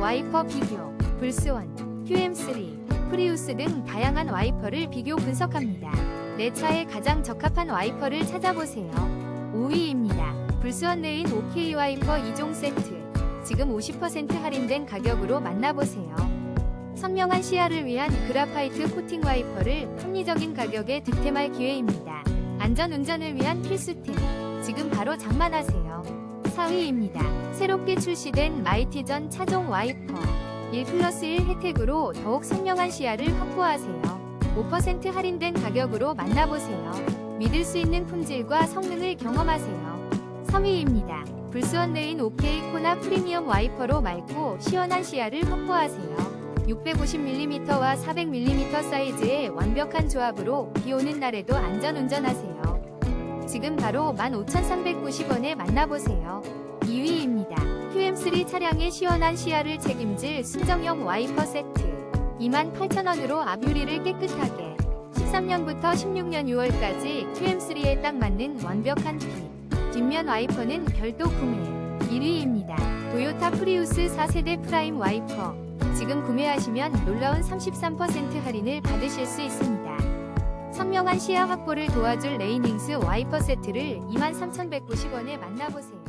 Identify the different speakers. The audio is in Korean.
Speaker 1: 와이퍼 비교, 불스원, QM3, 프리우스 등 다양한 와이퍼를 비교 분석합니다. 내 차에 가장 적합한 와이퍼를 찾아보세요. 5위입니다. 불스원 레인 OK 와이퍼 2종 세트. 지금 50% 할인된 가격으로 만나보세요. 선명한 시야를 위한 그라파이트 코팅 와이퍼를 합리적인 가격에 득템할 기회입니다. 안전 운전을 위한 필수템. 지금 바로 장만하세요. 4위입니다. 새롭게 출시된 마이티전 차종 와이퍼 1 플러스 1 혜택으로 더욱 선명한 시야를 확보하세요. 5% 할인된 가격으로 만나보세요. 믿을 수 있는 품질과 성능을 경험하세요. 3위입니다. 불스원 레인 OK 코나 프리미엄 와이퍼로 맑고 시원한 시야를 확보하세요. 650mm와 400mm 사이즈의 완벽한 조합으로 비 오는 날에도 안전 운전하세요. 지금 바로 15,390원에 만나보세요. 2위입니다. QM3 차량의 시원한 시야를 책임질 순정형 와이퍼 세트. 28,000원으로 앞유리를 깨끗하게. 13년부터 16년 6월까지 QM3에 딱 맞는 완벽한 핏. 뒷면 와이퍼는 별도 구매. 1위입니다. 도요타 프리우스 4세대 프라임 와이퍼. 지금 구매하시면 놀라운 33% 할인을 받으실 수 있습니다. 선명한 시야 확보를 도와줄 레이닝스 와이퍼 세트를 23,190원에 만나보세요.